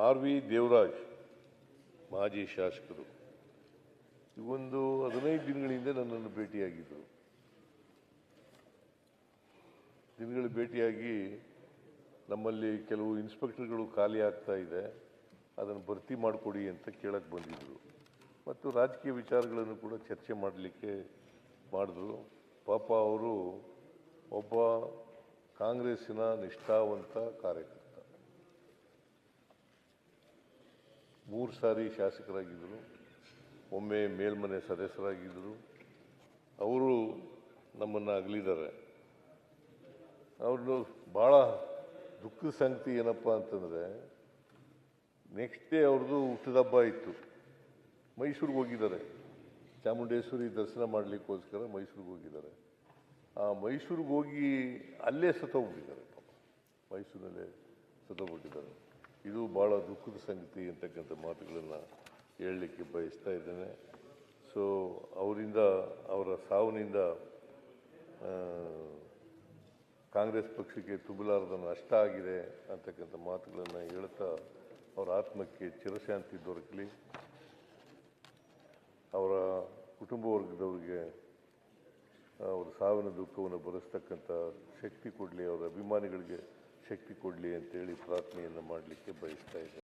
R V Devaraj, ಮಾಜಿ ಶಾಸಕರು. ಒಂದು ಹದಿನೈದು ದಿನಗಳ ಹಿಂದೆ ನನ್ನನ್ನು ಭೇಟಿಯಾಗಿದ್ದರು ದಿನಗಳು ಭೇಟಿಯಾಗಿ ನಮ್ಮಲ್ಲಿ ಕೆಲವು ಇನ್ಸ್ಪೆಕ್ಟರ್ಗಳು ಖಾಲಿ ಆಗ್ತಾ ಇದೆ. ಅದನ್ನು ಭರ್ತಿ ಮಾಡಿಕೊಡಿ ಅಂತ ಕೇಳಕ್ಕೆ ಬಂದಿದ್ದರು ಮತ್ತು ರಾಜಕೀಯ ವಿಚಾರಗಳನ್ನು ಕೂಡ ಚರ್ಚೆ ಮಾಡಲಿಕ್ಕೆ ಮಾಡಿದ್ರು. ಪಾಪ ಅವರು ಒಬ್ಬ ಕಾಂಗ್ರೆಸ್ಸಿನ ನಿಷ್ಠಾವಂತ ಕಾರ್ಯಕರ್ತ ಮೂರು ಸಾರಿ ಶಾಸಕರಾಗಿದ್ದರು, ಒಮ್ಮೆ ಮೇಲ್ಮನೆ ಸದಸ್ಯರಾಗಿದ್ದರು. ಅವರು ನಮ್ಮನ್ನು ಅಗಲಿದ್ದಾರೆ. ಅವ್ರದ್ದು ಭಾಳ ದುಃಖದ ಸಂಗತಿ ಏನಪ್ಪ ಅಂತಂದರೆ ನೆಕ್ಸ್ಟ್ ಡೇ ಅವ್ರದ್ದು ಹುಟ್ಟಿದಬ್ಬ ಇತ್ತು. ಮೈಸೂರಿಗೆ ಹೋಗಿದ್ದಾರೆ. ಚಾಮುಂಡೇಶ್ವರಿ ದರ್ಶನ ಮಾಡಲಿಕ್ಕೋಸ್ಕರ ಮೈಸೂರಿಗೆ ಹೋಗಿದ್ದಾರೆ. ಆ ಮೈಸೂರಿಗೆ ಹೋಗಿ ಅಲ್ಲೇ ಸತ್ತೋಗ್ಬಿಟ್ಟಿದ್ದಾರೆ ಮೈಸೂರಿನಲ್ಲೇ ಸತ್ತೋಗ್ಬಿಟ್ಟಿದ್ದಾರೆ. ಇದು ಭಾಳ ದುಃಖದ ಸಂಗತಿ ಅಂತಕ್ಕಂಥ ಮಾತುಗಳನ್ನು ಹೇಳಲಿಕ್ಕೆ ಬಯಸ್ತಾ ಇದ್ದೇನೆ. ಸೊ ಅವರಿಂದ, ಅವರ ಸಾವಿನಿಂದ ಕಾಂಗ್ರೆಸ್ ಪಕ್ಷಕ್ಕೆ ತುಂಬಲಾರದ ನಷ್ಟ ಆಗಿದೆ ಅಂತಕ್ಕಂಥ ಮಾತುಗಳನ್ನು ಹೇಳ್ತಾ ಅವರ ಆತ್ಮಕ್ಕೆ ಚಿರಶಾಂತಿ ದೊರಕಲಿ. ಅವರ ಕುಟುಂಬ ವರ್ಗದವರಿಗೆ ಅವರ ಸಾವಿನ ದುಃಖವನ್ನು ಭರಿಸ್ತಕ್ಕಂಥ ಶಕ್ತಿ ಕೊಡಲಿ, ಅವರ ಅಭಿಮಾನಿಗಳಿಗೆ ಶಕ್ತಿ ಕೊಡಲಿ ಅಂತೇಳಿ ಪ್ರಾರ್ಥನೆಯನ್ನು ಮಾಡಲಿಕ್ಕೆ ಬಯಸ್ತಾ ಇದ್ದೇನೆ.